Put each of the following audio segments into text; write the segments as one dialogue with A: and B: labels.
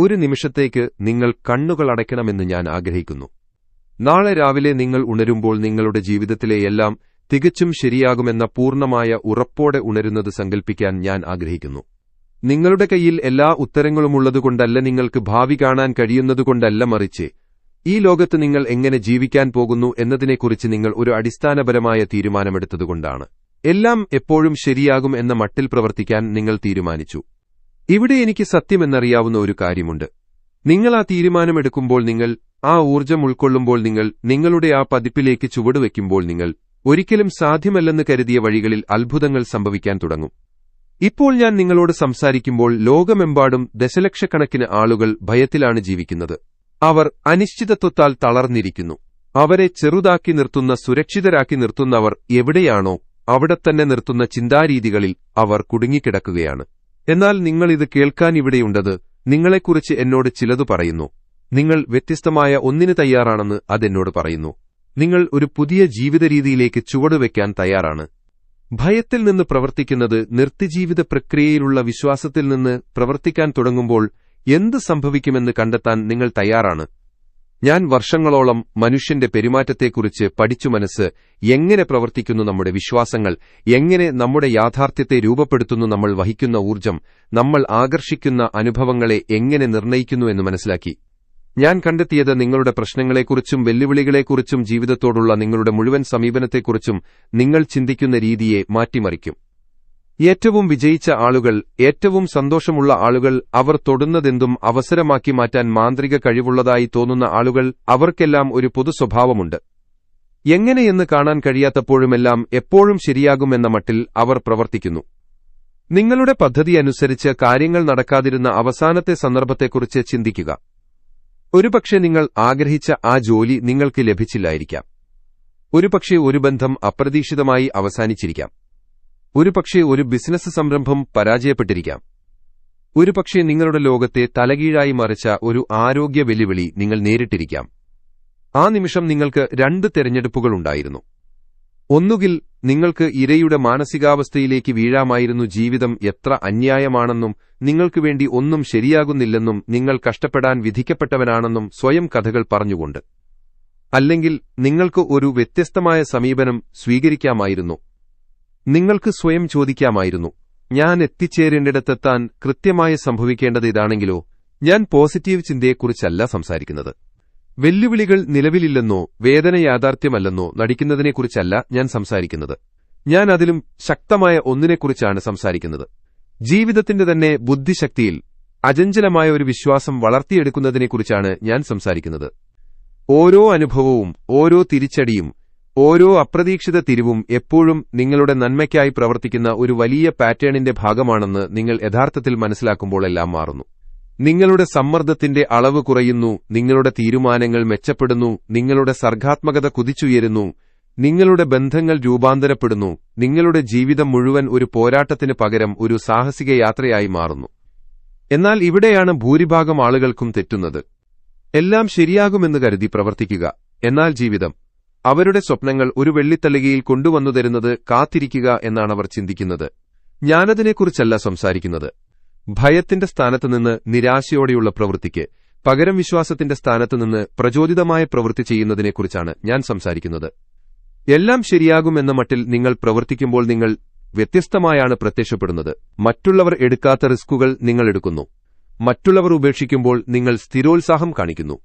A: ഒരു നിമിഷത്തേക്ക് നിങ്ങൾ കണ്ണുകൾ അടയ്ക്കണമെന്ന് ഞാൻ ആഗ്രഹിക്കുന്നു നാളെ രാവിലെ നിങ്ങൾ ഉണരുമ്പോൾ നിങ്ങളുടെ ജീവിതത്തിലെ എല്ലാം തികച്ചും ശരിയാകുമെന്ന പൂർണ്ണമായ ഉറപ്പോടെ ഉണരുന്നത് സങ്കൽപ്പിക്കാൻ ഞാൻ ആഗ്രഹിക്കുന്നു നിങ്ങളുടെ കയ്യിൽ എല്ലാ ഉത്തരങ്ങളുമുള്ളതുകൊണ്ടല്ല നിങ്ങൾക്ക് ഭാവി കാണാൻ കഴിയുന്നതുകൊണ്ടല്ല മറിച്ച് ഈ ലോകത്ത് നിങ്ങൾ എങ്ങനെ ജീവിക്കാൻ പോകുന്നു എന്നതിനെക്കുറിച്ച് നിങ്ങൾ ഒരു അടിസ്ഥാനപരമായ തീരുമാനമെടുത്തതുകൊണ്ടാണ് എല്ലാം എപ്പോഴും ശരിയാകും എന്ന മട്ടിൽ പ്രവർത്തിക്കാൻ നിങ്ങൾ തീരുമാനിച്ചു ഇവിടെ എനിക്ക് സത്യമെന്നറിയാവുന്ന ഒരു കാര്യമുണ്ട് നിങ്ങൾ ആ തീരുമാനമെടുക്കുമ്പോൾ നിങ്ങൾ ആ ഊർജം ഉൾക്കൊള്ളുമ്പോൾ നിങ്ങൾ നിങ്ങളുടെ ആ പതിപ്പിലേക്ക് ചുവടുവെക്കുമ്പോൾ നിങ്ങൾ ഒരിക്കലും സാധ്യമല്ലെന്ന് കരുതിയ വഴികളിൽ അത്ഭുതങ്ങൾ സംഭവിക്കാൻ തുടങ്ങും ഇപ്പോൾ ഞാൻ നിങ്ങളോട് സംസാരിക്കുമ്പോൾ ലോകമെമ്പാടും ദശലക്ഷക്കണക്കിന് ആളുകൾ ഭയത്തിലാണ് ജീവിക്കുന്നത് അവർ അനിശ്ചിതത്വത്താൽ തളർന്നിരിക്കുന്നു അവരെ ചെറുതാക്കി നിർത്തുന്ന സുരക്ഷിതരാക്കി നിർത്തുന്നവർ എവിടെയാണോ അവിടെത്തന്നെ നിർത്തുന്ന ചിന്താരീതികളിൽ അവർ കുടുങ്ങിക്കിടക്കുകയാണ് എന്നാൽ നിങ്ങൾ ഇത് കേൾക്കാൻ ഇവിടെയുണ്ടത് നിങ്ങളെക്കുറിച്ച് എന്നോട് ചിലതു പറയുന്നു നിങ്ങൾ വ്യത്യസ്തമായ ഒന്നിന് തയ്യാറാണെന്ന് അതെന്നോട് പറയുന്നു നിങ്ങൾ ഒരു പുതിയ ജീവിത രീതിയിലേക്ക് ചുവടുവെക്കാൻ തയ്യാറാണ് ഭയത്തിൽ നിന്ന് പ്രവർത്തിക്കുന്നത് നിർത്തിജീവിത പ്രക്രിയയിലുള്ള വിശ്വാസത്തിൽ നിന്ന് പ്രവർത്തിക്കാൻ തുടങ്ങുമ്പോൾ എന്ത് സംഭവിക്കുമെന്ന് കണ്ടെത്താൻ നിങ്ങൾ തയ്യാറാണ് ഞാൻ വർഷങ്ങളോളം മനുഷ്യന്റെ പെരുമാറ്റത്തെക്കുറിച്ച് പഠിച്ചു മനസ്സ് എങ്ങനെ പ്രവർത്തിക്കുന്നു നമ്മുടെ വിശ്വാസങ്ങൾ എങ്ങനെ നമ്മുടെ യാഥാർത്ഥ്യത്തെ രൂപപ്പെടുത്തുന്നു നമ്മൾ വഹിക്കുന്ന ഊർജ്ജം നമ്മൾ ആകർഷിക്കുന്ന അനുഭവങ്ങളെ എങ്ങനെ നിർണ്ണയിക്കുന്നു എന്ന് മനസ്സിലാക്കി ഞാൻ കണ്ടെത്തിയത് നിങ്ങളുടെ പ്രശ്നങ്ങളെക്കുറിച്ചും വെല്ലുവിളികളെക്കുറിച്ചും ജീവിതത്തോടുള്ള നിങ്ങളുടെ മുഴുവൻ സമീപനത്തെക്കുറിച്ചും നിങ്ങൾ ചിന്തിക്കുന്ന രീതിയെ മാറ്റിമറിക്കും ഏറ്റവും വിജയിച്ച ആളുകൾ ഏറ്റവും സന്തോഷമുള്ള ആളുകൾ അവർ തൊടുന്നതെന്തും അവസരമാക്കി മാറ്റാൻ മാന്ത്രിക കഴിവുള്ളതായി തോന്നുന്ന ആളുകൾ അവർക്കെല്ലാം ഒരു പൊതു സ്വഭാവമുണ്ട് എങ്ങനെയെന്ന് കാണാൻ കഴിയാത്തപ്പോഴുമെല്ലാം എപ്പോഴും ശരിയാകുമെന്ന മട്ടിൽ അവർ പ്രവർത്തിക്കുന്നു നിങ്ങളുടെ പദ്ധതി അനുസരിച്ച് കാര്യങ്ങൾ നടക്കാതിരുന്ന അവസാനത്തെ സന്ദർഭത്തെക്കുറിച്ച് ചിന്തിക്കുക ഒരുപക്ഷെ നിങ്ങൾ ആഗ്രഹിച്ച ആ ജോലി നിങ്ങൾക്ക് ലഭിച്ചില്ലായിരിക്കാം ഒരുപക്ഷെ ഒരു ബന്ധം അപ്രതീക്ഷിതമായി അവസാനിച്ചിരിക്കാം ഒരുപക്ഷെ ഒരു ബിസിനസ് സംരംഭം പരാജയപ്പെട്ടിരിക്കാം ഒരുപക്ഷെ നിങ്ങളുടെ ലോകത്തെ തലകീഴായി മറിച്ച ഒരു ആരോഗ്യ വെല്ലുവിളി നിങ്ങൾ നേരിട്ടിരിക്കാം ആ നിമിഷം നിങ്ങൾക്ക് രണ്ട് ഉണ്ടായിരുന്നു ഒന്നുകിൽ നിങ്ങൾക്ക് ഇരയുടെ മാനസികാവസ്ഥയിലേക്ക് വീഴാമായിരുന്നു ജീവിതം എത്ര അന്യായമാണെന്നും നിങ്ങൾക്ക് വേണ്ടി ഒന്നും ശരിയാകുന്നില്ലെന്നും നിങ്ങൾ കഷ്ടപ്പെടാൻ വിധിക്കപ്പെട്ടവനാണെന്നും സ്വയം കഥകൾ പറഞ്ഞുകൊണ്ട് അല്ലെങ്കിൽ നിങ്ങൾക്ക് ഒരു വ്യത്യസ്തമായ സമീപനം സ്വീകരിക്കാമായിരുന്നു നിങ്ങൾക്ക് സ്വയം ചോദിക്കാമായിരുന്നു ഞാൻ എത്തിച്ചേരേണ്ടിടത്തെത്താൻ കൃത്യമായി സംഭവിക്കേണ്ടത് ഇതാണെങ്കിലോ ഞാൻ പോസിറ്റീവ് ചിന്തയെക്കുറിച്ചല്ല സംസാരിക്കുന്നത് വെല്ലുവിളികൾ നിലവിലില്ലെന്നോ വേദന യാഥാർത്ഥ്യമല്ലെന്നോ നടിക്കുന്നതിനെക്കുറിച്ചല്ല ഞാൻ സംസാരിക്കുന്നത് ഞാൻ അതിലും ശക്തമായ ഒന്നിനെക്കുറിച്ചാണ് സംസാരിക്കുന്നത് ജീവിതത്തിന്റെ തന്നെ ബുദ്ധിശക്തിയിൽ അചഞ്ചലമായ ഒരു വിശ്വാസം വളർത്തിയെടുക്കുന്നതിനെക്കുറിച്ചാണ് ഞാൻ സംസാരിക്കുന്നത് ഓരോ അനുഭവവും ഓരോ തിരിച്ചടിയും ഓരോ അപ്രതീക്ഷിത തിരിവും എപ്പോഴും നിങ്ങളുടെ നന്മയ്ക്കായി പ്രവർത്തിക്കുന്ന ഒരു വലിയ പാറ്റേണിന്റെ ഭാഗമാണെന്ന് നിങ്ങൾ യഥാർത്ഥത്തിൽ മനസ്സിലാക്കുമ്പോൾ എല്ലാം മാറുന്നു നിങ്ങളുടെ സമ്മർദ്ദത്തിന്റെ അളവ് കുറയുന്നു നിങ്ങളുടെ തീരുമാനങ്ങൾ മെച്ചപ്പെടുന്നു നിങ്ങളുടെ സർഗാത്മകത കുതിച്ചുയരുന്നു നിങ്ങളുടെ ബന്ധങ്ങൾ രൂപാന്തരപ്പെടുന്നു നിങ്ങളുടെ ജീവിതം മുഴുവൻ ഒരു പോരാട്ടത്തിന് പകരം ഒരു സാഹസിക യാത്രയായി മാറുന്നു എന്നാൽ ഇവിടെയാണ് ഭൂരിഭാഗം ആളുകൾക്കും തെറ്റുന്നത് എല്ലാം ശരിയാകുമെന്ന് കരുതി പ്രവർത്തിക്കുക എന്നാൽ ജീവിതം അവരുടെ സ്വപ്നങ്ങൾ ഒരു വെള്ളിത്തളികയിൽ കൊണ്ടുവന്നു തരുന്നത് കാത്തിരിക്കുക എന്നാണ് അവർ ചിന്തിക്കുന്നത് ഞാനതിനെക്കുറിച്ചല്ല സംസാരിക്കുന്നത് ഭയത്തിന്റെ സ്ഥാനത്തുനിന്ന് നിരാശയോടെയുള്ള പ്രവൃത്തിക്ക് പകരം വിശ്വാസത്തിന്റെ സ്ഥാനത്തുനിന്ന് പ്രചോദിതമായ പ്രവൃത്തി ചെയ്യുന്നതിനെക്കുറിച്ചാണ് ഞാൻ സംസാരിക്കുന്നത് എല്ലാം ശരിയാകുമെന്ന മട്ടിൽ നിങ്ങൾ പ്രവർത്തിക്കുമ്പോൾ നിങ്ങൾ വ്യത്യസ്തമായാണ് പ്രത്യക്ഷപ്പെടുന്നത് മറ്റുള്ളവർ എടുക്കാത്ത റിസ്കുകൾ നിങ്ങൾ എടുക്കുന്നു മറ്റുള്ളവർ ഉപേക്ഷിക്കുമ്പോൾ നിങ്ങൾ സ്ഥിരോത്സാഹം കാണിക്കുന്നു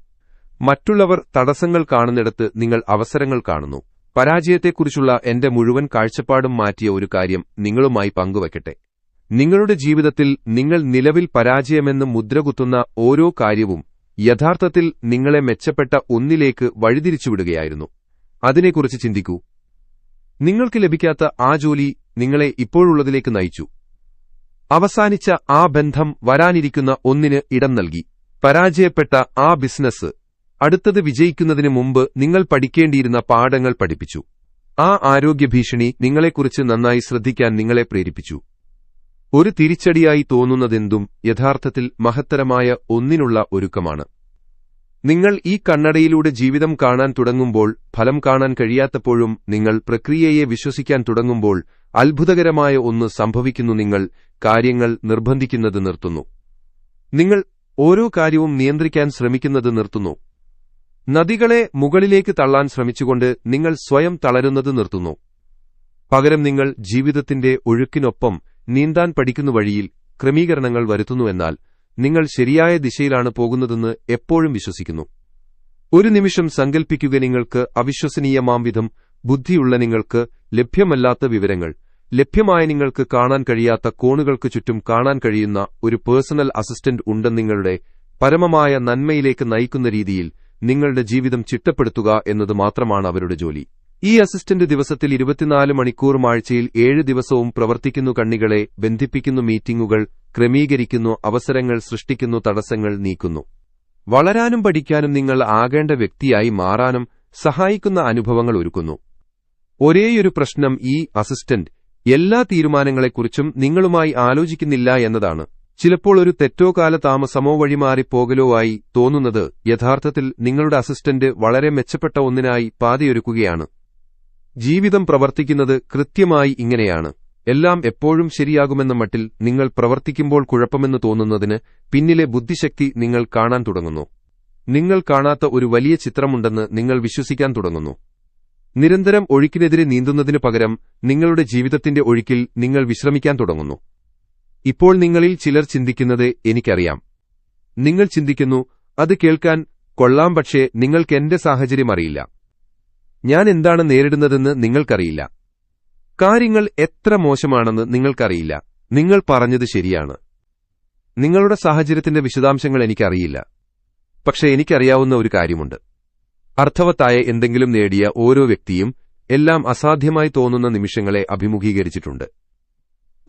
A: മറ്റുള്ളവർ തടസ്സങ്ങൾ കാണുന്നിടത്ത് നിങ്ങൾ അവസരങ്ങൾ കാണുന്നു പരാജയത്തെക്കുറിച്ചുള്ള എന്റെ മുഴുവൻ കാഴ്ചപ്പാടും മാറ്റിയ ഒരു കാര്യം നിങ്ങളുമായി പങ്കുവയ്ക്കട്ടെ നിങ്ങളുടെ ജീവിതത്തിൽ നിങ്ങൾ നിലവിൽ പരാജയമെന്ന് മുദ്രകുത്തുന്ന ഓരോ കാര്യവും യഥാർത്ഥത്തിൽ നിങ്ങളെ മെച്ചപ്പെട്ട ഒന്നിലേക്ക് വഴിതിരിച്ചുവിടുകയായിരുന്നു അതിനെക്കുറിച്ച് ചിന്തിക്കൂ നിങ്ങൾക്ക് ലഭിക്കാത്ത ആ ജോലി നിങ്ങളെ ഇപ്പോഴുള്ളതിലേക്ക് നയിച്ചു അവസാനിച്ച ആ ബന്ധം വരാനിരിക്കുന്ന ഒന്നിന് ഇടം നൽകി പരാജയപ്പെട്ട ആ ബിസിനസ് അടുത്തത് വിജയിക്കുന്നതിന് മുമ്പ് നിങ്ങൾ പഠിക്കേണ്ടിയിരുന്ന പാഠങ്ങൾ പഠിപ്പിച്ചു ആ ഭീഷണി നിങ്ങളെക്കുറിച്ച് നന്നായി ശ്രദ്ധിക്കാൻ നിങ്ങളെ പ്രേരിപ്പിച്ചു ഒരു തിരിച്ചടിയായി തോന്നുന്നതെന്തും യഥാർത്ഥത്തിൽ മഹത്തരമായ ഒന്നിനുള്ള ഒരുക്കമാണ് നിങ്ങൾ ഈ കണ്ണടയിലൂടെ ജീവിതം കാണാൻ തുടങ്ങുമ്പോൾ ഫലം കാണാൻ കഴിയാത്തപ്പോഴും നിങ്ങൾ പ്രക്രിയയെ വിശ്വസിക്കാൻ തുടങ്ങുമ്പോൾ അത്ഭുതകരമായ ഒന്ന് സംഭവിക്കുന്നു നിങ്ങൾ കാര്യങ്ങൾ നിർബന്ധിക്കുന്നത് നിർത്തുന്നു നിങ്ങൾ ഓരോ കാര്യവും നിയന്ത്രിക്കാൻ ശ്രമിക്കുന്നത് നിർത്തുന്നു നദികളെ മുകളിലേക്ക് തള്ളാൻ ശ്രമിച്ചുകൊണ്ട് നിങ്ങൾ സ്വയം തളരുന്നത് നിർത്തുന്നു പകരം നിങ്ങൾ ജീവിതത്തിന്റെ ഒഴുക്കിനൊപ്പം നീന്താൻ പഠിക്കുന്ന വഴിയിൽ ക്രമീകരണങ്ങൾ വരുത്തുന്നുവെന്നാൽ നിങ്ങൾ ശരിയായ ദിശയിലാണ് പോകുന്നതെന്ന് എപ്പോഴും വിശ്വസിക്കുന്നു ഒരു നിമിഷം സങ്കൽപ്പിക്കുക നിങ്ങൾക്ക് അവിശ്വസനീയമാം വിധം ബുദ്ധിയുള്ള നിങ്ങൾക്ക് ലഭ്യമല്ലാത്ത വിവരങ്ങൾ ലഭ്യമായ നിങ്ങൾക്ക് കാണാൻ കഴിയാത്ത കോണുകൾക്ക് ചുറ്റും കാണാൻ കഴിയുന്ന ഒരു പേഴ്സണൽ അസിസ്റ്റന്റ് ഉണ്ടെന്ന് നിങ്ങളുടെ പരമമായ നന്മയിലേക്ക് നയിക്കുന്ന രീതിയിൽ നിങ്ങളുടെ ജീവിതം ചിട്ടപ്പെടുത്തുക എന്നത് മാത്രമാണ് അവരുടെ ജോലി ഈ അസിസ്റ്റന്റ് ദിവസത്തിൽ ഇരുപത്തിനാല് മണിക്കൂർ ആഴ്ചയിൽ ഏഴ് ദിവസവും പ്രവർത്തിക്കുന്നു കണ്ണികളെ ബന്ധിപ്പിക്കുന്നു മീറ്റിംഗുകൾ ക്രമീകരിക്കുന്നു അവസരങ്ങൾ സൃഷ്ടിക്കുന്നു തടസ്സങ്ങൾ നീക്കുന്നു വളരാനും പഠിക്കാനും നിങ്ങൾ ആകേണ്ട വ്യക്തിയായി മാറാനും സഹായിക്കുന്ന അനുഭവങ്ങൾ ഒരുക്കുന്നു ഒരേയൊരു പ്രശ്നം ഈ അസിസ്റ്റന്റ് എല്ലാ തീരുമാനങ്ങളെക്കുറിച്ചും നിങ്ങളുമായി ആലോചിക്കുന്നില്ല എന്നതാണ് ചിലപ്പോൾ ഒരു തെറ്റോ കാല താമസമോ വഴി വഴിമാറിപ്പോകലോ ആയി തോന്നുന്നത് യഥാർത്ഥത്തിൽ നിങ്ങളുടെ അസിസ്റ്റന്റ് വളരെ മെച്ചപ്പെട്ട ഒന്നിനായി പാതയൊരുക്കുകയാണ് ജീവിതം പ്രവർത്തിക്കുന്നത് കൃത്യമായി ഇങ്ങനെയാണ് എല്ലാം എപ്പോഴും ശരിയാകുമെന്ന മട്ടിൽ നിങ്ങൾ പ്രവർത്തിക്കുമ്പോൾ കുഴപ്പമെന്ന് തോന്നുന്നതിന് പിന്നിലെ ബുദ്ധിശക്തി നിങ്ങൾ കാണാൻ തുടങ്ങുന്നു നിങ്ങൾ കാണാത്ത ഒരു വലിയ ചിത്രമുണ്ടെന്ന് നിങ്ങൾ വിശ്വസിക്കാൻ തുടങ്ങുന്നു നിരന്തരം ഒഴുക്കിനെതിരെ നീന്തുന്നതിനു പകരം നിങ്ങളുടെ ജീവിതത്തിന്റെ ഒഴുക്കിൽ നിങ്ങൾ വിശ്രമിക്കാൻ തുടങ്ങുന്നു ഇപ്പോൾ നിങ്ങളിൽ ചിലർ ചിന്തിക്കുന്നത് എനിക്കറിയാം നിങ്ങൾ ചിന്തിക്കുന്നു അത് കേൾക്കാൻ കൊള്ളാം പക്ഷേ നിങ്ങൾക്ക് എന്റെ സാഹചര്യം അറിയില്ല ഞാൻ എന്താണ് നേരിടുന്നതെന്ന് നിങ്ങൾക്കറിയില്ല കാര്യങ്ങൾ എത്ര മോശമാണെന്ന് നിങ്ങൾക്കറിയില്ല നിങ്ങൾ പറഞ്ഞത് ശരിയാണ് നിങ്ങളുടെ സാഹചര്യത്തിന്റെ വിശദാംശങ്ങൾ എനിക്കറിയില്ല പക്ഷേ എനിക്കറിയാവുന്ന ഒരു കാര്യമുണ്ട് അർത്ഥവത്തായ എന്തെങ്കിലും നേടിയ ഓരോ വ്യക്തിയും എല്ലാം അസാധ്യമായി തോന്നുന്ന നിമിഷങ്ങളെ അഭിമുഖീകരിച്ചിട്ടുണ്ട്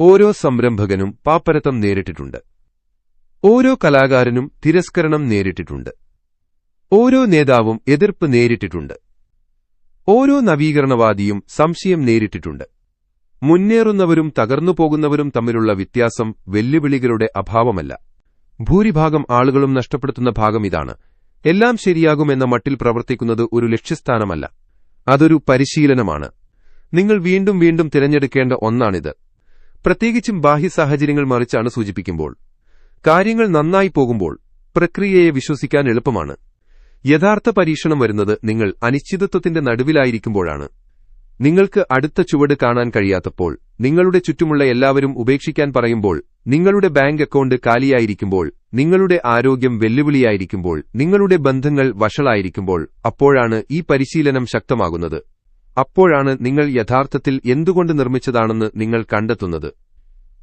A: ഓരോ സംരംഭകനും പാപ്പരത്തം നേരിട്ടിട്ടുണ്ട് ഓരോ കലാകാരനും തിരസ്കരണം നേരിട്ടിട്ടുണ്ട് ഓരോ നേതാവും എതിർപ്പ് നേരിട്ടിട്ടുണ്ട് ഓരോ നവീകരണവാദിയും സംശയം നേരിട്ടിട്ടുണ്ട് മുന്നേറുന്നവരും തകർന്നു പോകുന്നവരും തമ്മിലുള്ള വ്യത്യാസം വെല്ലുവിളികളുടെ അഭാവമല്ല ഭൂരിഭാഗം ആളുകളും നഷ്ടപ്പെടുത്തുന്ന ഭാഗം ഇതാണ് എല്ലാം ശരിയാകുമെന്ന മട്ടിൽ പ്രവർത്തിക്കുന്നത് ഒരു ലക്ഷ്യസ്ഥാനമല്ല അതൊരു പരിശീലനമാണ് നിങ്ങൾ വീണ്ടും വീണ്ടും തിരഞ്ഞെടുക്കേണ്ട ഒന്നാണിത് പ്രത്യേകിച്ചും ബാഹ്യ സാഹചര്യങ്ങൾ മറിച്ചാണ് സൂചിപ്പിക്കുമ്പോൾ കാര്യങ്ങൾ നന്നായി പോകുമ്പോൾ പ്രക്രിയയെ വിശ്വസിക്കാൻ എളുപ്പമാണ് യഥാർത്ഥ പരീക്ഷണം വരുന്നത് നിങ്ങൾ അനിശ്ചിതത്വത്തിന്റെ നടുവിലായിരിക്കുമ്പോഴാണ് നിങ്ങൾക്ക് അടുത്ത ചുവട് കാണാൻ കഴിയാത്തപ്പോൾ നിങ്ങളുടെ ചുറ്റുമുള്ള എല്ലാവരും ഉപേക്ഷിക്കാൻ പറയുമ്പോൾ നിങ്ങളുടെ ബാങ്ക് അക്കൗണ്ട് കാലിയായിരിക്കുമ്പോൾ നിങ്ങളുടെ ആരോഗ്യം വെല്ലുവിളിയായിരിക്കുമ്പോൾ നിങ്ങളുടെ ബന്ധങ്ങൾ വഷളായിരിക്കുമ്പോൾ അപ്പോഴാണ് ഈ പരിശീലനം ശക്തമാകുന്നത് അപ്പോഴാണ് നിങ്ങൾ യഥാർത്ഥത്തിൽ എന്തുകൊണ്ട് നിർമ്മിച്ചതാണെന്ന് നിങ്ങൾ കണ്ടെത്തുന്നത്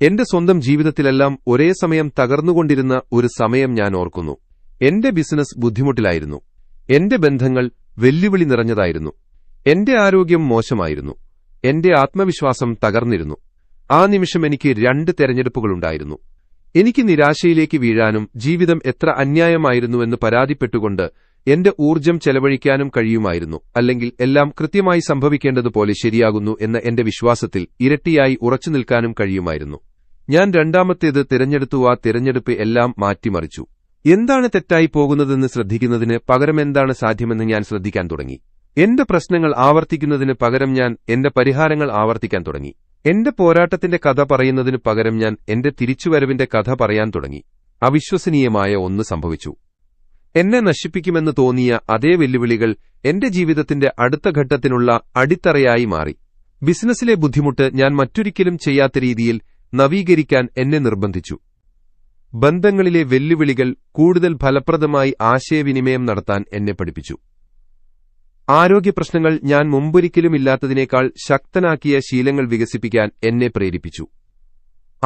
A: എന്റെ സ്വന്തം ജീവിതത്തിലെല്ലാം ഒരേ സമയം തകർന്നുകൊണ്ടിരുന്ന ഒരു സമയം ഞാൻ ഓർക്കുന്നു എന്റെ ബിസിനസ് ബുദ്ധിമുട്ടിലായിരുന്നു എന്റെ ബന്ധങ്ങൾ വെല്ലുവിളി നിറഞ്ഞതായിരുന്നു എന്റെ ആരോഗ്യം മോശമായിരുന്നു എന്റെ ആത്മവിശ്വാസം തകർന്നിരുന്നു ആ നിമിഷം എനിക്ക് രണ്ട് തെരഞ്ഞെടുപ്പുകളുണ്ടായിരുന്നു എനിക്ക് നിരാശയിലേക്ക് വീഴാനും ജീവിതം എത്ര അന്യായമായിരുന്നുവെന്ന് പരാതിപ്പെട്ടുകൊണ്ട് എന്റെ ഊർജം ചെലവഴിക്കാനും കഴിയുമായിരുന്നു അല്ലെങ്കിൽ എല്ലാം കൃത്യമായി സംഭവിക്കേണ്ടതുപോലെ ശരിയാകുന്നു എന്ന എന്റെ വിശ്വാസത്തിൽ ഇരട്ടിയായി ഉറച്ചു നിൽക്കാനും കഴിയുമായിരുന്നു ഞാൻ രണ്ടാമത്തേത് തിരഞ്ഞെടുത്തു ആ തിരഞ്ഞെടുപ്പ് എല്ലാം മാറ്റിമറിച്ചു എന്താണ് തെറ്റായി പോകുന്നതെന്ന് ശ്രദ്ധിക്കുന്നതിന് പകരം എന്താണ് സാധ്യമെന്ന് ഞാൻ ശ്രദ്ധിക്കാൻ തുടങ്ങി എന്റെ പ്രശ്നങ്ങൾ ആവർത്തിക്കുന്നതിന് പകരം ഞാൻ എന്റെ പരിഹാരങ്ങൾ ആവർത്തിക്കാൻ തുടങ്ങി എന്റെ പോരാട്ടത്തിന്റെ കഥ പറയുന്നതിന് പകരം ഞാൻ എന്റെ തിരിച്ചുവരവിന്റെ കഥ പറയാൻ തുടങ്ങി അവിശ്വസനീയമായ ഒന്ന് സംഭവിച്ചു എന്നെ നശിപ്പിക്കുമെന്ന് തോന്നിയ അതേ വെല്ലുവിളികൾ എന്റെ ജീവിതത്തിന്റെ അടുത്ത ഘട്ടത്തിനുള്ള അടിത്തറയായി മാറി ബിസിനസ്സിലെ ബുദ്ധിമുട്ട് ഞാൻ മറ്റൊരിക്കലും ചെയ്യാത്ത രീതിയിൽ നവീകരിക്കാൻ എന്നെ നിർബന്ധിച്ചു ബന്ധങ്ങളിലെ വെല്ലുവിളികൾ കൂടുതൽ ഫലപ്രദമായി ആശയവിനിമയം നടത്താൻ എന്നെ പഠിപ്പിച്ചു ആരോഗ്യപ്രശ്നങ്ങൾ ഞാൻ മുമ്പൊരിക്കലും ഇല്ലാത്തതിനേക്കാൾ ശക്തനാക്കിയ ശീലങ്ങൾ വികസിപ്പിക്കാൻ എന്നെ പ്രേരിപ്പിച്ചു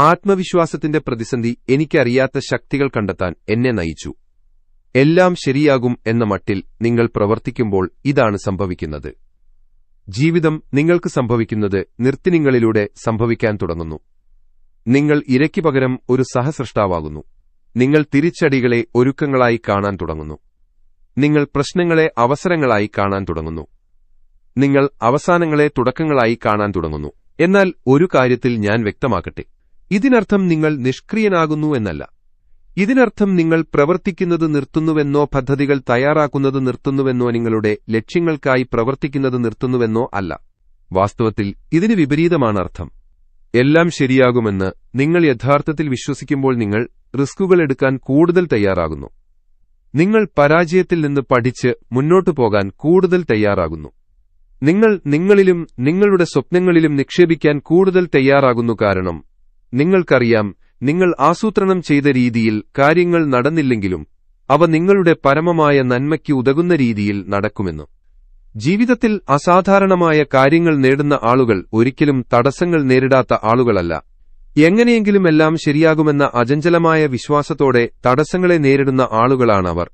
A: ആത്മവിശ്വാസത്തിന്റെ പ്രതിസന്ധി എനിക്കറിയാത്ത ശക്തികൾ കണ്ടെത്താൻ എന്നെ നയിച്ചു എല്ലാം ശരിയാകും എന്ന മട്ടിൽ നിങ്ങൾ പ്രവർത്തിക്കുമ്പോൾ ഇതാണ് സംഭവിക്കുന്നത് ജീവിതം നിങ്ങൾക്ക് സംഭവിക്കുന്നത് നിർത്തിനിങ്ങളിലൂടെ സംഭവിക്കാൻ തുടങ്ങുന്നു നിങ്ങൾ ഇരയ്ക്ക് പകരം ഒരു സഹസൃഷ്ടാവാകുന്നു നിങ്ങൾ തിരിച്ചടികളെ ഒരുക്കങ്ങളായി കാണാൻ തുടങ്ങുന്നു നിങ്ങൾ പ്രശ്നങ്ങളെ അവസരങ്ങളായി കാണാൻ തുടങ്ങുന്നു നിങ്ങൾ അവസാനങ്ങളെ തുടക്കങ്ങളായി കാണാൻ തുടങ്ങുന്നു എന്നാൽ ഒരു കാര്യത്തിൽ ഞാൻ വ്യക്തമാക്കട്ടെ ഇതിനർത്ഥം നിങ്ങൾ നിഷ്ക്രിയനാകുന്നു എന്നല്ല ഇതിനർത്ഥം നിങ്ങൾ പ്രവർത്തിക്കുന്നത് നിർത്തുന്നുവെന്നോ പദ്ധതികൾ തയ്യാറാക്കുന്നത് നിർത്തുന്നുവെന്നോ നിങ്ങളുടെ ലക്ഷ്യങ്ങൾക്കായി പ്രവർത്തിക്കുന്നത് നിർത്തുന്നുവെന്നോ അല്ല വാസ്തവത്തിൽ ഇതിന് വിപരീതമാണ് അർത്ഥം എല്ലാം ശരിയാകുമെന്ന് നിങ്ങൾ യഥാർത്ഥത്തിൽ വിശ്വസിക്കുമ്പോൾ നിങ്ങൾ റിസ്കുകൾ എടുക്കാൻ കൂടുതൽ തയ്യാറാകുന്നു നിങ്ങൾ പരാജയത്തിൽ നിന്ന് പഠിച്ച് മുന്നോട്ടു പോകാൻ കൂടുതൽ തയ്യാറാകുന്നു നിങ്ങൾ നിങ്ങളിലും നിങ്ങളുടെ സ്വപ്നങ്ങളിലും നിക്ഷേപിക്കാൻ കൂടുതൽ തയ്യാറാകുന്നു കാരണം നിങ്ങൾക്കറിയാം നിങ്ങൾ ആസൂത്രണം ചെയ്ത രീതിയിൽ കാര്യങ്ങൾ നടന്നില്ലെങ്കിലും അവ നിങ്ങളുടെ പരമമായ നന്മയ്ക്ക് ഉതകുന്ന രീതിയിൽ നടക്കുമെന്നു ജീവിതത്തിൽ അസാധാരണമായ കാര്യങ്ങൾ നേടുന്ന ആളുകൾ ഒരിക്കലും തടസ്സങ്ങൾ നേരിടാത്ത ആളുകളല്ല എങ്ങനെയെങ്കിലും എല്ലാം ശരിയാകുമെന്ന അജഞ്ചലമായ വിശ്വാസത്തോടെ തടസ്സങ്ങളെ നേരിടുന്ന ആളുകളാണവർ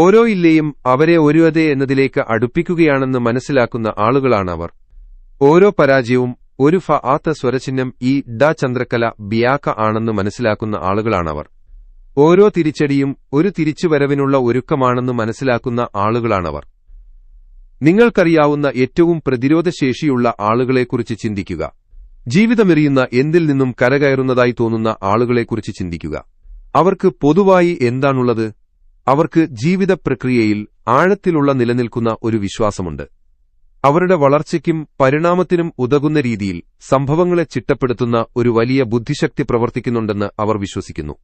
A: ഓരോ ഇല്ലയും അവരെ ഒരു അതേ എന്നതിലേക്ക് അടുപ്പിക്കുകയാണെന്ന് മനസ്സിലാക്കുന്ന ആളുകളാണവർ ഓരോ പരാജയവും ഒരു ഫ ആത്ത സ്വരചിഹ്നം ഈ ഡ ചന്ദ്രക്കല ബിയാക്ക ആണെന്ന് മനസ്സിലാക്കുന്ന ആളുകളാണവർ ഓരോ തിരിച്ചടിയും ഒരു തിരിച്ചുവരവിനുള്ള ഒരുക്കമാണെന്ന് മനസ്സിലാക്കുന്ന ആളുകളാണവർ നിങ്ങൾക്കറിയാവുന്ന ഏറ്റവും പ്രതിരോധശേഷിയുള്ള ആളുകളെക്കുറിച്ച് ചിന്തിക്കുക ജീവിതമെറിയുന്ന എന്തിൽ നിന്നും കരകയറുന്നതായി തോന്നുന്ന ആളുകളെക്കുറിച്ച് ചിന്തിക്കുക അവർക്ക് പൊതുവായി എന്താണുള്ളത് അവർക്ക് ജീവിത പ്രക്രിയയിൽ ആഴത്തിലുള്ള നിലനിൽക്കുന്ന ഒരു വിശ്വാസമുണ്ട് അവരുടെ വളർച്ചയ്ക്കും പരിണാമത്തിനും ഉതകുന്ന രീതിയിൽ സംഭവങ്ങളെ ചിട്ടപ്പെടുത്തുന്ന ഒരു വലിയ ബുദ്ധിശക്തി പ്രവർത്തിക്കുന്നുണ്ടെന്ന് അവർ വിശ്വസിക്കുന്നു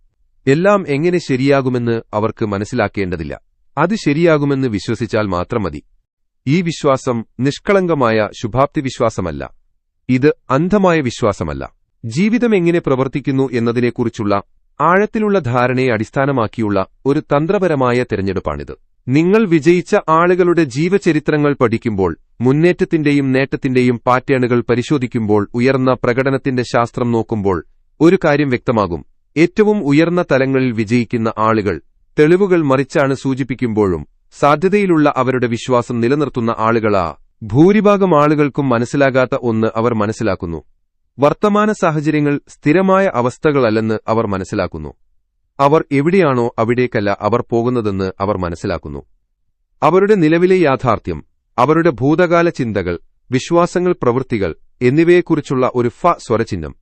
A: എല്ലാം എങ്ങനെ ശരിയാകുമെന്ന് അവർക്ക് മനസ്സിലാക്കേണ്ടതില്ല അത് ശരിയാകുമെന്ന് വിശ്വസിച്ചാൽ മാത്രം മതി ഈ വിശ്വാസം നിഷ്കളങ്കമായ ശുഭാപ്തി വിശ്വാസമല്ല ഇത് അന്ധമായ വിശ്വാസമല്ല ജീവിതം എങ്ങനെ പ്രവർത്തിക്കുന്നു എന്നതിനെക്കുറിച്ചുള്ള ആഴത്തിലുള്ള ധാരണയെ അടിസ്ഥാനമാക്കിയുള്ള ഒരു തന്ത്രപരമായ തെരഞ്ഞെടുപ്പാണിത് നിങ്ങൾ വിജയിച്ച ആളുകളുടെ ജീവചരിത്രങ്ങൾ പഠിക്കുമ്പോൾ മുന്നേറ്റത്തിന്റെയും നേട്ടത്തിന്റെയും പാറ്റേണുകൾ പരിശോധിക്കുമ്പോൾ ഉയർന്ന പ്രകടനത്തിന്റെ ശാസ്ത്രം നോക്കുമ്പോൾ ഒരു കാര്യം വ്യക്തമാകും ഏറ്റവും ഉയർന്ന തലങ്ങളിൽ വിജയിക്കുന്ന ആളുകൾ തെളിവുകൾ മറിച്ചാണ് സൂചിപ്പിക്കുമ്പോഴും സാധ്യതയിലുള്ള അവരുടെ വിശ്വാസം നിലനിർത്തുന്ന ആളുകളാ ഭൂരിഭാഗം ആളുകൾക്കും മനസ്സിലാകാത്ത ഒന്ന് അവർ മനസ്സിലാക്കുന്നു വർത്തമാന സാഹചര്യങ്ങൾ സ്ഥിരമായ അവസ്ഥകളല്ലെന്ന് അവർ മനസ്സിലാക്കുന്നു അവർ എവിടെയാണോ അവിടേക്കല്ല അവർ പോകുന്നതെന്ന് അവർ മനസ്സിലാക്കുന്നു അവരുടെ നിലവിലെ യാഥാർത്ഥ്യം അവരുടെ ഭൂതകാല ചിന്തകൾ വിശ്വാസങ്ങൾ പ്രവൃത്തികൾ എന്നിവയെക്കുറിച്ചുള്ള ഒരു ഫ സ്വരചിഹ്നം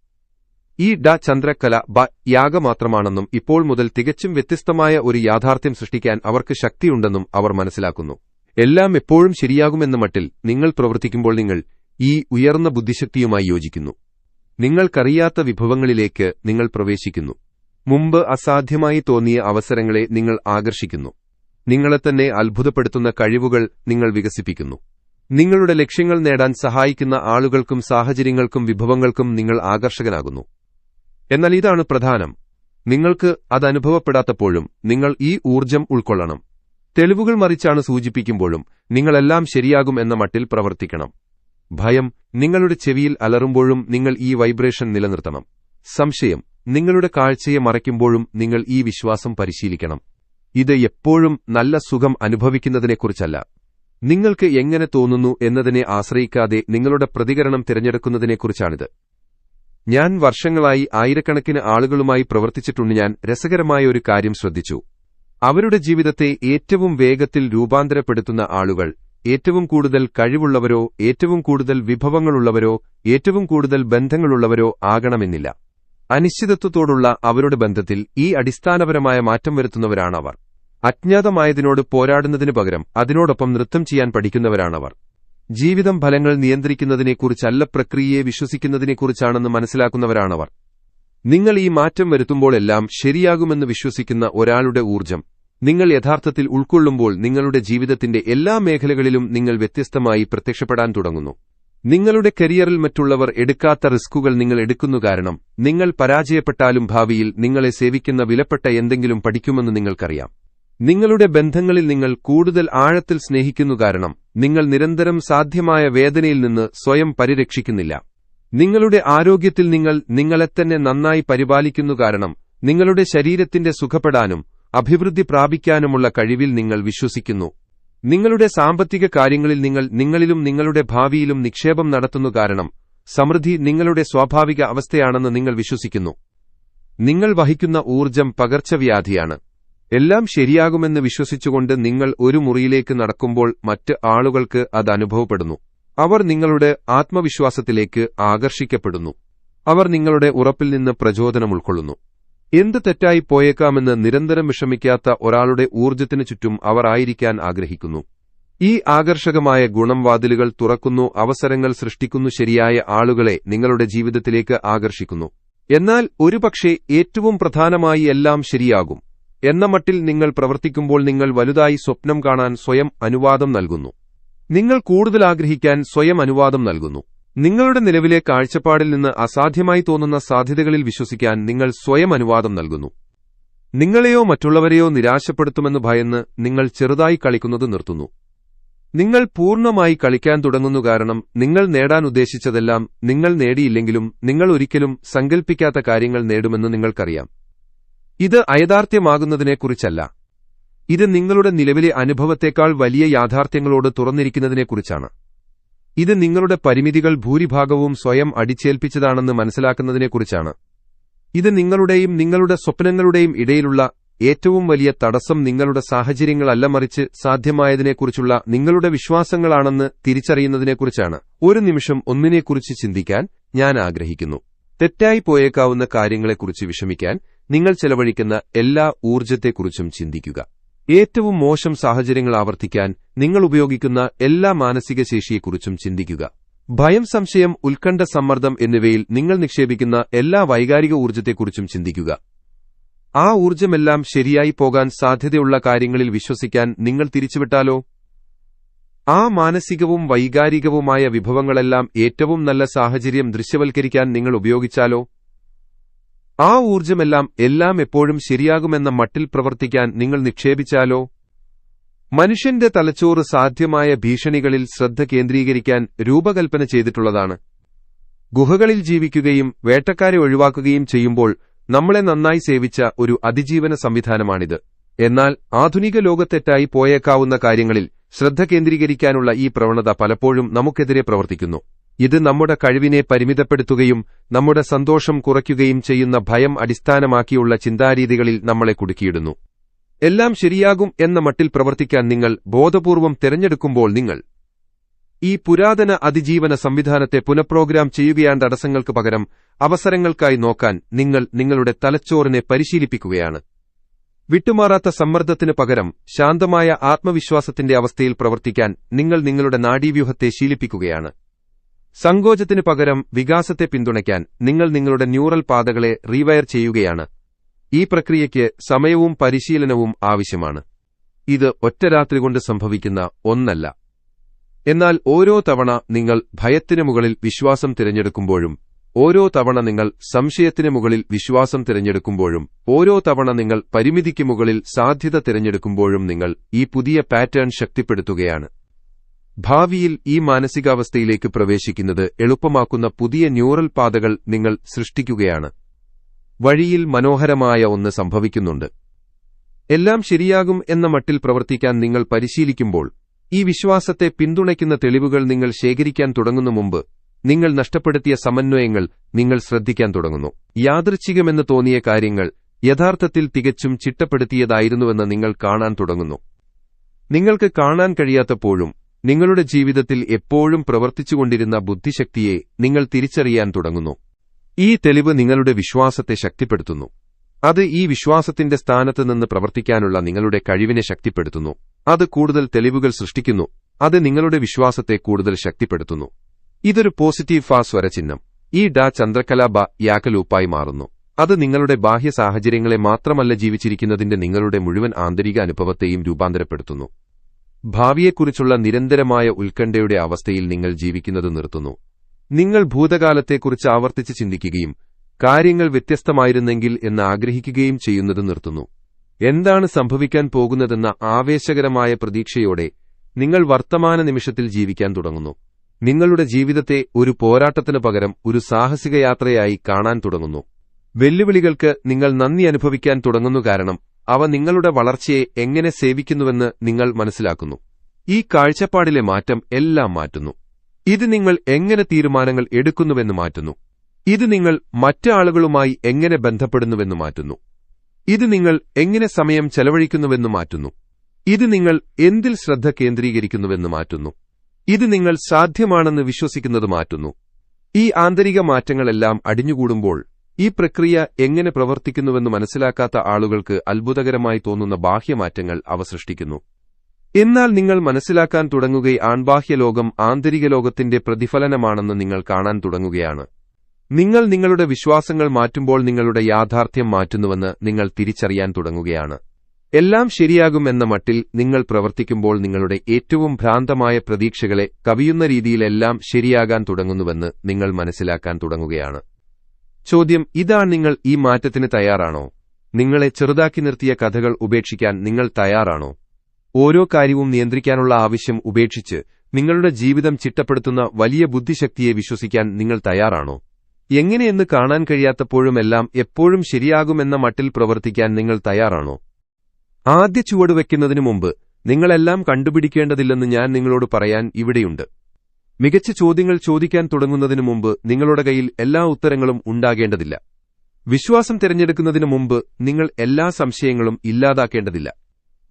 A: ഈ ഡ ചന്ദ്രക്കല ബ യാഗ മാത്രമാണെന്നും ഇപ്പോൾ മുതൽ തികച്ചും വ്യത്യസ്തമായ ഒരു യാഥാർത്ഥ്യം സൃഷ്ടിക്കാൻ അവർക്ക് ശക്തിയുണ്ടെന്നും അവർ മനസ്സിലാക്കുന്നു എല്ലാം എപ്പോഴും ശരിയാകുമെന്ന മട്ടിൽ നിങ്ങൾ പ്രവർത്തിക്കുമ്പോൾ നിങ്ങൾ ഈ ഉയർന്ന ബുദ്ധിശക്തിയുമായി യോജിക്കുന്നു നിങ്ങൾക്കറിയാത്ത വിഭവങ്ങളിലേക്ക് നിങ്ങൾ പ്രവേശിക്കുന്നു മുമ്പ് അസാധ്യമായി തോന്നിയ അവസരങ്ങളെ നിങ്ങൾ ആകർഷിക്കുന്നു നിങ്ങളെ തന്നെ അത്ഭുതപ്പെടുത്തുന്ന കഴിവുകൾ നിങ്ങൾ വികസിപ്പിക്കുന്നു നിങ്ങളുടെ ലക്ഷ്യങ്ങൾ നേടാൻ സഹായിക്കുന്ന ആളുകൾക്കും സാഹചര്യങ്ങൾക്കും വിഭവങ്ങൾക്കും നിങ്ങൾ ആകർഷകനാകുന്നു എന്നാൽ ഇതാണ് പ്രധാനം നിങ്ങൾക്ക് അത് അനുഭവപ്പെടാത്തപ്പോഴും നിങ്ങൾ ഈ ഊർജം ഉൾക്കൊള്ളണം തെളിവുകൾ മറിച്ചാണ് സൂചിപ്പിക്കുമ്പോഴും നിങ്ങളെല്ലാം ശരിയാകും എന്ന മട്ടിൽ പ്രവർത്തിക്കണം ഭയം നിങ്ങളുടെ ചെവിയിൽ അലറുമ്പോഴും നിങ്ങൾ ഈ വൈബ്രേഷൻ നിലനിർത്തണം സംശയം നിങ്ങളുടെ കാഴ്ചയെ മറയ്ക്കുമ്പോഴും നിങ്ങൾ ഈ വിശ്വാസം പരിശീലിക്കണം ഇത് എപ്പോഴും നല്ല സുഖം അനുഭവിക്കുന്നതിനെക്കുറിച്ചല്ല നിങ്ങൾക്ക് എങ്ങനെ തോന്നുന്നു എന്നതിനെ ആശ്രയിക്കാതെ നിങ്ങളുടെ പ്രതികരണം തിരഞ്ഞെടുക്കുന്നതിനെക്കുറിച്ചാണിത് ഞാൻ വർഷങ്ങളായി ആയിരക്കണക്കിന് ആളുകളുമായി പ്രവർത്തിച്ചിട്ടുണ്ട് ഞാൻ രസകരമായ ഒരു കാര്യം ശ്രദ്ധിച്ചു അവരുടെ ജീവിതത്തെ ഏറ്റവും വേഗത്തിൽ രൂപാന്തരപ്പെടുത്തുന്ന ആളുകൾ ഏറ്റവും കൂടുതൽ കഴിവുള്ളവരോ ഏറ്റവും കൂടുതൽ വിഭവങ്ങളുള്ളവരോ ഏറ്റവും കൂടുതൽ ബന്ധങ്ങളുള്ളവരോ ആകണമെന്നില്ല അനിശ്ചിതത്വത്തോടുള്ള അവരുടെ ബന്ധത്തിൽ ഈ അടിസ്ഥാനപരമായ മാറ്റം വരുത്തുന്നവരാണവർ അജ്ഞാതമായതിനോട് പോരാടുന്നതിനു പകരം അതിനോടൊപ്പം നൃത്തം ചെയ്യാൻ പഠിക്കുന്നവരാണവർ ജീവിതം ഫലങ്ങൾ നിയന്ത്രിക്കുന്നതിനെക്കുറിച്ചല്ല പ്രക്രിയയെ വിശ്വസിക്കുന്നതിനെക്കുറിച്ചാണെന്ന് മനസ്സിലാക്കുന്നവരാണവർ നിങ്ങൾ ഈ മാറ്റം വരുത്തുമ്പോഴെല്ലാം ശരിയാകുമെന്ന് വിശ്വസിക്കുന്ന ഒരാളുടെ ഊർജം നിങ്ങൾ യഥാർത്ഥത്തിൽ ഉൾക്കൊള്ളുമ്പോൾ നിങ്ങളുടെ ജീവിതത്തിന്റെ എല്ലാ മേഖലകളിലും നിങ്ങൾ വ്യത്യസ്തമായി പ്രത്യക്ഷപ്പെടാൻ തുടങ്ങുന്നു നിങ്ങളുടെ കരിയറിൽ മറ്റുള്ളവർ എടുക്കാത്ത റിസ്കുകൾ നിങ്ങൾ എടുക്കുന്നു കാരണം നിങ്ങൾ പരാജയപ്പെട്ടാലും ഭാവിയിൽ നിങ്ങളെ സേവിക്കുന്ന വിലപ്പെട്ട എന്തെങ്കിലും പഠിക്കുമെന്ന് നിങ്ങൾക്കറിയാം നിങ്ങളുടെ ബന്ധങ്ങളിൽ നിങ്ങൾ കൂടുതൽ ആഴത്തിൽ സ്നേഹിക്കുന്നു കാരണം നിങ്ങൾ നിരന്തരം സാധ്യമായ വേദനയിൽ നിന്ന് സ്വയം പരിരക്ഷിക്കുന്നില്ല നിങ്ങളുടെ ആരോഗ്യത്തിൽ നിങ്ങൾ നിങ്ങളെ തന്നെ നന്നായി പരിപാലിക്കുന്നു കാരണം നിങ്ങളുടെ ശരീരത്തിന്റെ സുഖപ്പെടാനും അഭിവൃദ്ധി പ്രാപിക്കാനുമുള്ള കഴിവിൽ നിങ്ങൾ വിശ്വസിക്കുന്നു നിങ്ങളുടെ സാമ്പത്തിക കാര്യങ്ങളിൽ നിങ്ങൾ നിങ്ങളിലും നിങ്ങളുടെ ഭാവിയിലും നിക്ഷേപം നടത്തുന്നു കാരണം സമൃദ്ധി നിങ്ങളുടെ സ്വാഭാവിക അവസ്ഥയാണെന്ന് നിങ്ങൾ വിശ്വസിക്കുന്നു നിങ്ങൾ വഹിക്കുന്ന ഊർജം പകർച്ചവ്യാധിയാണ് എല്ലാം ശരിയാകുമെന്ന് വിശ്വസിച്ചുകൊണ്ട് നിങ്ങൾ ഒരു മുറിയിലേക്ക് നടക്കുമ്പോൾ മറ്റ് ആളുകൾക്ക് അത് അനുഭവപ്പെടുന്നു അവർ നിങ്ങളുടെ ആത്മവിശ്വാസത്തിലേക്ക് ആകർഷിക്കപ്പെടുന്നു അവർ നിങ്ങളുടെ ഉറപ്പിൽ നിന്ന് പ്രചോദനം ഉൾക്കൊള്ളുന്നു എന്ത് തെറ്റായി പോയേക്കാമെന്ന് നിരന്തരം വിഷമിക്കാത്ത ഒരാളുടെ ഊർജ്ജത്തിനു ചുറ്റും അവർ ആയിരിക്കാൻ ആഗ്രഹിക്കുന്നു ഈ ആകർഷകമായ ഗുണം വാതിലുകൾ തുറക്കുന്നു അവസരങ്ങൾ സൃഷ്ടിക്കുന്നു ശരിയായ ആളുകളെ നിങ്ങളുടെ ജീവിതത്തിലേക്ക് ആകർഷിക്കുന്നു എന്നാൽ ഒരുപക്ഷെ ഏറ്റവും പ്രധാനമായി എല്ലാം ശരിയാകും എന്ന മട്ടിൽ നിങ്ങൾ പ്രവർത്തിക്കുമ്പോൾ നിങ്ങൾ വലുതായി സ്വപ്നം കാണാൻ സ്വയം അനുവാദം നൽകുന്നു നിങ്ങൾ കൂടുതൽ ആഗ്രഹിക്കാൻ സ്വയം അനുവാദം നൽകുന്നു നിങ്ങളുടെ നിലവിലെ കാഴ്ചപ്പാടിൽ നിന്ന് അസാധ്യമായി തോന്നുന്ന സാധ്യതകളിൽ വിശ്വസിക്കാൻ നിങ്ങൾ സ്വയം അനുവാദം നൽകുന്നു നിങ്ങളെയോ മറ്റുള്ളവരെയോ നിരാശപ്പെടുത്തുമെന്ന് ഭയന്ന് നിങ്ങൾ ചെറുതായി കളിക്കുന്നത് നിർത്തുന്നു നിങ്ങൾ പൂർണ്ണമായി കളിക്കാൻ തുടങ്ങുന്നു കാരണം നിങ്ങൾ നേടാൻ ഉദ്ദേശിച്ചതെല്ലാം നിങ്ങൾ നേടിയില്ലെങ്കിലും നിങ്ങൾ ഒരിക്കലും സങ്കൽപ്പിക്കാത്ത കാര്യങ്ങൾ നേടുമെന്ന് നിങ്ങൾക്കറിയാം ഇത് അയഥാർത്ഥ്യമാകുന്നതിനെക്കുറിച്ചല്ല ഇത് നിങ്ങളുടെ നിലവിലെ അനുഭവത്തേക്കാൾ വലിയ യാഥാർത്ഥ്യങ്ങളോട് തുറന്നിരിക്കുന്നതിനെക്കുറിച്ചാണ് ഇത് നിങ്ങളുടെ പരിമിതികൾ ഭൂരിഭാഗവും സ്വയം അടിച്ചേൽപ്പിച്ചതാണെന്ന് മനസ്സിലാക്കുന്നതിനെക്കുറിച്ചാണ് ഇത് നിങ്ങളുടെയും നിങ്ങളുടെ സ്വപ്നങ്ങളുടെയും ഇടയിലുള്ള ഏറ്റവും വലിയ തടസ്സം നിങ്ങളുടെ സാഹചര്യങ്ങളല്ല മറിച്ച് സാധ്യമായതിനെക്കുറിച്ചുള്ള നിങ്ങളുടെ വിശ്വാസങ്ങളാണെന്ന് തിരിച്ചറിയുന്നതിനെക്കുറിച്ചാണ് ഒരു നിമിഷം ഒന്നിനെക്കുറിച്ച് ചിന്തിക്കാൻ ഞാൻ ആഗ്രഹിക്കുന്നു തെറ്റായി പോയേക്കാവുന്ന കാര്യങ്ങളെക്കുറിച്ച് വിഷമിക്കാൻ നിങ്ങൾ ചെലവഴിക്കുന്ന എല്ലാ ഊർജ്ജത്തെക്കുറിച്ചും ചിന്തിക്കുക ഏറ്റവും മോശം സാഹചര്യങ്ങൾ ആവർത്തിക്കാൻ നിങ്ങൾ ഉപയോഗിക്കുന്ന എല്ലാ മാനസിക ശേഷിയെക്കുറിച്ചും ചിന്തിക്കുക ഭയം സംശയം ഉത്കണ്ഠ സമ്മർദ്ദം എന്നിവയിൽ നിങ്ങൾ നിക്ഷേപിക്കുന്ന എല്ലാ വൈകാരിക ഊർജ്ജത്തെക്കുറിച്ചും ചിന്തിക്കുക ആ ഊർജ്ജമെല്ലാം ശരിയായി പോകാൻ സാധ്യതയുള്ള കാര്യങ്ങളിൽ വിശ്വസിക്കാൻ നിങ്ങൾ തിരിച്ചുവിട്ടാലോ ആ മാനസികവും വൈകാരികവുമായ വിഭവങ്ങളെല്ലാം ഏറ്റവും നല്ല സാഹചര്യം ദൃശ്യവൽക്കരിക്കാൻ നിങ്ങൾ ഉപയോഗിച്ചാലോ ആ ഊർജമെല്ലാം എല്ലാം എപ്പോഴും ശരിയാകുമെന്ന മട്ടിൽ പ്രവർത്തിക്കാൻ നിങ്ങൾ നിക്ഷേപിച്ചാലോ മനുഷ്യന്റെ തലച്ചോറ് സാധ്യമായ ഭീഷണികളിൽ ശ്രദ്ധ കേന്ദ്രീകരിക്കാൻ രൂപകൽപ്പന ചെയ്തിട്ടുള്ളതാണ് ഗുഹകളിൽ ജീവിക്കുകയും വേട്ടക്കാരെ ഒഴിവാക്കുകയും ചെയ്യുമ്പോൾ നമ്മളെ നന്നായി സേവിച്ച ഒരു അതിജീവന സംവിധാനമാണിത് എന്നാൽ ആധുനിക ലോകത്തെറ്റായി പോയേക്കാവുന്ന കാര്യങ്ങളിൽ ശ്രദ്ധ കേന്ദ്രീകരിക്കാനുള്ള ഈ പ്രവണത പലപ്പോഴും നമുക്കെതിരെ പ്രവർത്തിക്കുന്നു ഇത് നമ്മുടെ കഴിവിനെ പരിമിതപ്പെടുത്തുകയും നമ്മുടെ സന്തോഷം കുറയ്ക്കുകയും ചെയ്യുന്ന ഭയം അടിസ്ഥാനമാക്കിയുള്ള ചിന്താരീതികളിൽ നമ്മളെ കുടുക്കിയിടുന്നു എല്ലാം ശരിയാകും എന്ന മട്ടിൽ പ്രവർത്തിക്കാൻ നിങ്ങൾ ബോധപൂർവം തിരഞ്ഞെടുക്കുമ്പോൾ നിങ്ങൾ ഈ പുരാതന അതിജീവന സംവിധാനത്തെ പുനഃപ്രോഗ്രാം ചെയ്യുകയാണ് തടസ്സങ്ങൾക്ക് പകരം അവസരങ്ങൾക്കായി നോക്കാൻ നിങ്ങൾ നിങ്ങളുടെ തലച്ചോറിനെ പരിശീലിപ്പിക്കുകയാണ് വിട്ടുമാറാത്ത സമ്മർദ്ദത്തിന് പകരം ശാന്തമായ ആത്മവിശ്വാസത്തിന്റെ അവസ്ഥയിൽ പ്രവർത്തിക്കാൻ നിങ്ങൾ നിങ്ങളുടെ നാഡീവ്യൂഹത്തെ ശീലിപ്പിക്കുകയാണ് സങ്കോചത്തിന് പകരം വികാസത്തെ പിന്തുണയ്ക്കാൻ നിങ്ങൾ നിങ്ങളുടെ ന്യൂറൽ പാതകളെ റീവയർ ചെയ്യുകയാണ് ഈ പ്രക്രിയയ്ക്ക് സമയവും പരിശീലനവും ആവശ്യമാണ് ഇത് ഒറ്റ രാത്രി കൊണ്ട് സംഭവിക്കുന്ന ഒന്നല്ല എന്നാൽ ഓരോ തവണ നിങ്ങൾ ഭയത്തിന് മുകളിൽ വിശ്വാസം തിരഞ്ഞെടുക്കുമ്പോഴും ഓരോ തവണ നിങ്ങൾ സംശയത്തിന് മുകളിൽ വിശ്വാസം തിരഞ്ഞെടുക്കുമ്പോഴും ഓരോ തവണ നിങ്ങൾ പരിമിതിക്ക് മുകളിൽ സാധ്യത തിരഞ്ഞെടുക്കുമ്പോഴും നിങ്ങൾ ഈ പുതിയ പാറ്റേൺ ശക്തിപ്പെടുത്തുകയാണ് ഭാവിയിൽ ഈ മാനസികാവസ്ഥയിലേക്ക് പ്രവേശിക്കുന്നത് എളുപ്പമാക്കുന്ന പുതിയ ന്യൂറൽ പാതകൾ നിങ്ങൾ സൃഷ്ടിക്കുകയാണ് വഴിയിൽ മനോഹരമായ ഒന്ന് സംഭവിക്കുന്നുണ്ട് എല്ലാം ശരിയാകും എന്ന മട്ടിൽ പ്രവർത്തിക്കാൻ നിങ്ങൾ പരിശീലിക്കുമ്പോൾ ഈ വിശ്വാസത്തെ പിന്തുണയ്ക്കുന്ന തെളിവുകൾ നിങ്ങൾ ശേഖരിക്കാൻ തുടങ്ങുന്ന മുമ്പ് നിങ്ങൾ നഷ്ടപ്പെടുത്തിയ സമന്വയങ്ങൾ നിങ്ങൾ ശ്രദ്ധിക്കാൻ തുടങ്ങുന്നു യാദൃച്ഛികമെന്ന് തോന്നിയ കാര്യങ്ങൾ യഥാർത്ഥത്തിൽ തികച്ചും ചിട്ടപ്പെടുത്തിയതായിരുന്നുവെന്ന് നിങ്ങൾ കാണാൻ തുടങ്ങുന്നു നിങ്ങൾക്ക് കാണാൻ കഴിയാത്തപ്പോഴും നിങ്ങളുടെ ജീവിതത്തിൽ എപ്പോഴും പ്രവർത്തിച്ചുകൊണ്ടിരുന്ന ബുദ്ധിശക്തിയെ നിങ്ങൾ തിരിച്ചറിയാൻ തുടങ്ങുന്നു ഈ തെളിവ് നിങ്ങളുടെ വിശ്വാസത്തെ ശക്തിപ്പെടുത്തുന്നു അത് ഈ വിശ്വാസത്തിന്റെ സ്ഥാനത്ത് നിന്ന് പ്രവർത്തിക്കാനുള്ള നിങ്ങളുടെ കഴിവിനെ ശക്തിപ്പെടുത്തുന്നു അത് കൂടുതൽ തെളിവുകൾ സൃഷ്ടിക്കുന്നു അത് നിങ്ങളുടെ വിശ്വാസത്തെ കൂടുതൽ ശക്തിപ്പെടുത്തുന്നു ഇതൊരു പോസിറ്റീവ് ഫാസ് സ്വരചിഹ്നം ഈ ഡാ ചന്ദ്രകലാബ യാക്കലൂപ്പായി മാറുന്നു അത് നിങ്ങളുടെ ബാഹ്യ സാഹചര്യങ്ങളെ മാത്രമല്ല ജീവിച്ചിരിക്കുന്നതിന്റെ നിങ്ങളുടെ മുഴുവൻ ആന്തരിക അനുഭവത്തെയും രൂപാന്തരപ്പെടുത്തുന്നു ഭാവിയെക്കുറിച്ചുള്ള നിരന്തരമായ ഉത്കണ്ഠയുടെ അവസ്ഥയിൽ നിങ്ങൾ ജീവിക്കുന്നത് നിർത്തുന്നു നിങ്ങൾ ഭൂതകാലത്തെക്കുറിച്ച് ആവർത്തിച്ച് ചിന്തിക്കുകയും കാര്യങ്ങൾ വ്യത്യസ്തമായിരുന്നെങ്കിൽ എന്ന് ആഗ്രഹിക്കുകയും ചെയ്യുന്നത് നിർത്തുന്നു എന്താണ് സംഭവിക്കാൻ പോകുന്നതെന്ന ആവേശകരമായ പ്രതീക്ഷയോടെ നിങ്ങൾ വർത്തമാന നിമിഷത്തിൽ ജീവിക്കാൻ തുടങ്ങുന്നു നിങ്ങളുടെ ജീവിതത്തെ ഒരു പോരാട്ടത്തിനു പകരം ഒരു സാഹസിക യാത്രയായി കാണാൻ തുടങ്ങുന്നു വെല്ലുവിളികൾക്ക് നിങ്ങൾ നന്ദി അനുഭവിക്കാൻ തുടങ്ങുന്നു കാരണം അവ നിങ്ങളുടെ വളർച്ചയെ എങ്ങനെ സേവിക്കുന്നുവെന്ന് നിങ്ങൾ മനസ്സിലാക്കുന്നു ഈ കാഴ്ചപ്പാടിലെ മാറ്റം എല്ലാം മാറ്റുന്നു ഇത് നിങ്ങൾ എങ്ങനെ തീരുമാനങ്ങൾ എടുക്കുന്നുവെന്ന് മാറ്റുന്നു ഇത് നിങ്ങൾ മറ്റു ആളുകളുമായി എങ്ങനെ ബന്ധപ്പെടുന്നുവെന്ന് മാറ്റുന്നു ഇത് നിങ്ങൾ എങ്ങനെ സമയം ചെലവഴിക്കുന്നുവെന്ന് മാറ്റുന്നു ഇത് നിങ്ങൾ എന്തിൽ ശ്രദ്ധ കേന്ദ്രീകരിക്കുന്നുവെന്ന് മാറ്റുന്നു ഇത് നിങ്ങൾ സാധ്യമാണെന്ന് വിശ്വസിക്കുന്നത് മാറ്റുന്നു ഈ ആന്തരിക മാറ്റങ്ങളെല്ലാം അടിഞ്ഞുകൂടുമ്പോൾ ഈ പ്രക്രിയ എങ്ങനെ പ്രവർത്തിക്കുന്നുവെന്ന് മനസ്സിലാക്കാത്ത ആളുകൾക്ക് അത്ഭുതകരമായി തോന്നുന്ന ബാഹ്യമാറ്റങ്ങൾ അവ സൃഷ്ടിക്കുന്നു എന്നാൽ നിങ്ങൾ മനസ്സിലാക്കാൻ ആൺബാഹ്യ ലോകം ആന്തരിക ലോകത്തിന്റെ പ്രതിഫലനമാണെന്ന് നിങ്ങൾ കാണാൻ തുടങ്ങുകയാണ് നിങ്ങൾ നിങ്ങളുടെ വിശ്വാസങ്ങൾ മാറ്റുമ്പോൾ നിങ്ങളുടെ യാഥാർത്ഥ്യം മാറ്റുന്നുവെന്ന് നിങ്ങൾ തിരിച്ചറിയാൻ തുടങ്ങുകയാണ് എല്ലാം ശരിയാകും എന്ന മട്ടിൽ നിങ്ങൾ പ്രവർത്തിക്കുമ്പോൾ നിങ്ങളുടെ ഏറ്റവും ഭ്രാന്തമായ പ്രതീക്ഷകളെ കവിയുന്ന രീതിയിലെല്ലാം ശരിയാകാൻ തുടങ്ങുന്നുവെന്ന് നിങ്ങൾ മനസ്സിലാക്കാൻ തുടങ്ങുകയാണ് ചോദ്യം ഇതാണ് നിങ്ങൾ ഈ മാറ്റത്തിന് തയ്യാറാണോ നിങ്ങളെ ചെറുതാക്കി നിർത്തിയ കഥകൾ ഉപേക്ഷിക്കാൻ നിങ്ങൾ തയ്യാറാണോ ഓരോ കാര്യവും നിയന്ത്രിക്കാനുള്ള ആവശ്യം ഉപേക്ഷിച്ച് നിങ്ങളുടെ ജീവിതം ചിട്ടപ്പെടുത്തുന്ന വലിയ ബുദ്ധിശക്തിയെ വിശ്വസിക്കാൻ നിങ്ങൾ തയ്യാറാണോ എങ്ങനെയെന്ന് കാണാൻ കഴിയാത്തപ്പോഴുമെല്ലാം എപ്പോഴും ശരിയാകുമെന്ന മട്ടിൽ പ്രവർത്തിക്കാൻ നിങ്ങൾ തയ്യാറാണോ ആദ്യ ചുവടുവെക്കുന്നതിനു മുമ്പ് നിങ്ങളെല്ലാം കണ്ടുപിടിക്കേണ്ടതില്ലെന്ന് ഞാൻ നിങ്ങളോട് പറയാൻ ഇവിടെയുണ്ട് മികച്ച ചോദ്യങ്ങൾ ചോദിക്കാൻ തുടങ്ങുന്നതിനു മുമ്പ് നിങ്ങളുടെ കയ്യിൽ എല്ലാ ഉത്തരങ്ങളും ഉണ്ടാകേണ്ടതില്ല വിശ്വാസം തിരഞ്ഞെടുക്കുന്നതിന് മുമ്പ് നിങ്ങൾ എല്ലാ സംശയങ്ങളും ഇല്ലാതാക്കേണ്ടതില്ല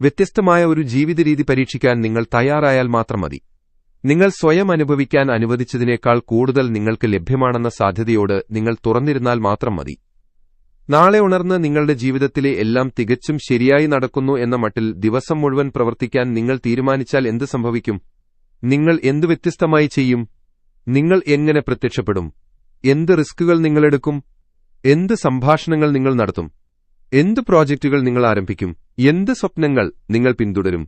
A: വ്യത്യസ്തമായ ഒരു ജീവിത രീതി പരീക്ഷിക്കാൻ നിങ്ങൾ തയ്യാറായാൽ മാത്രം മതി നിങ്ങൾ സ്വയം അനുഭവിക്കാൻ അനുവദിച്ചതിനേക്കാൾ കൂടുതൽ നിങ്ങൾക്ക് ലഭ്യമാണെന്ന സാധ്യതയോട് നിങ്ങൾ തുറന്നിരുന്നാൽ മാത്രം മതി നാളെ ഉണർന്ന് നിങ്ങളുടെ ജീവിതത്തിലെ എല്ലാം തികച്ചും ശരിയായി നടക്കുന്നു എന്ന മട്ടിൽ ദിവസം മുഴുവൻ പ്രവർത്തിക്കാൻ നിങ്ങൾ തീരുമാനിച്ചാൽ എന്ത് സംഭവിക്കും നിങ്ങൾ എന്തു വ്യത്യസ്തമായി ചെയ്യും നിങ്ങൾ എങ്ങനെ പ്രത്യക്ഷപ്പെടും എന്ത് റിസ്കുകൾ നിങ്ങളെടുക്കും എന്ത് സംഭാഷണങ്ങൾ നിങ്ങൾ നടത്തും എന്ത് പ്രോജക്റ്റുകൾ നിങ്ങൾ ആരംഭിക്കും എന്ത് സ്വപ്നങ്ങൾ നിങ്ങൾ പിന്തുടരും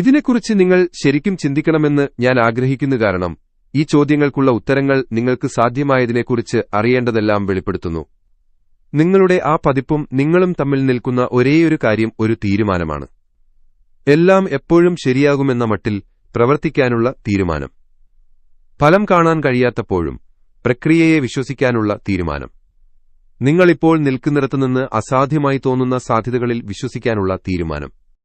A: ഇതിനെക്കുറിച്ച് നിങ്ങൾ ശരിക്കും ചിന്തിക്കണമെന്ന് ഞാൻ ആഗ്രഹിക്കുന്നു കാരണം ഈ ചോദ്യങ്ങൾക്കുള്ള ഉത്തരങ്ങൾ നിങ്ങൾക്ക് സാധ്യമായതിനെക്കുറിച്ച് അറിയേണ്ടതെല്ലാം വെളിപ്പെടുത്തുന്നു നിങ്ങളുടെ ആ പതിപ്പും നിങ്ങളും തമ്മിൽ നിൽക്കുന്ന ഒരേയൊരു കാര്യം ഒരു തീരുമാനമാണ് എല്ലാം എപ്പോഴും ശരിയാകുമെന്ന മട്ടിൽ പ്രവർത്തിക്കാനുള്ള തീരുമാനം ഫലം കാണാൻ കഴിയാത്തപ്പോഴും പ്രക്രിയയെ വിശ്വസിക്കാനുള്ള തീരുമാനം നിങ്ങളിപ്പോൾ നിൽക്കുന്നിടത്തുനിന്ന് അസാധ്യമായി തോന്നുന്ന സാധ്യതകളിൽ വിശ്വസിക്കാനുള്ള തീരുമാനം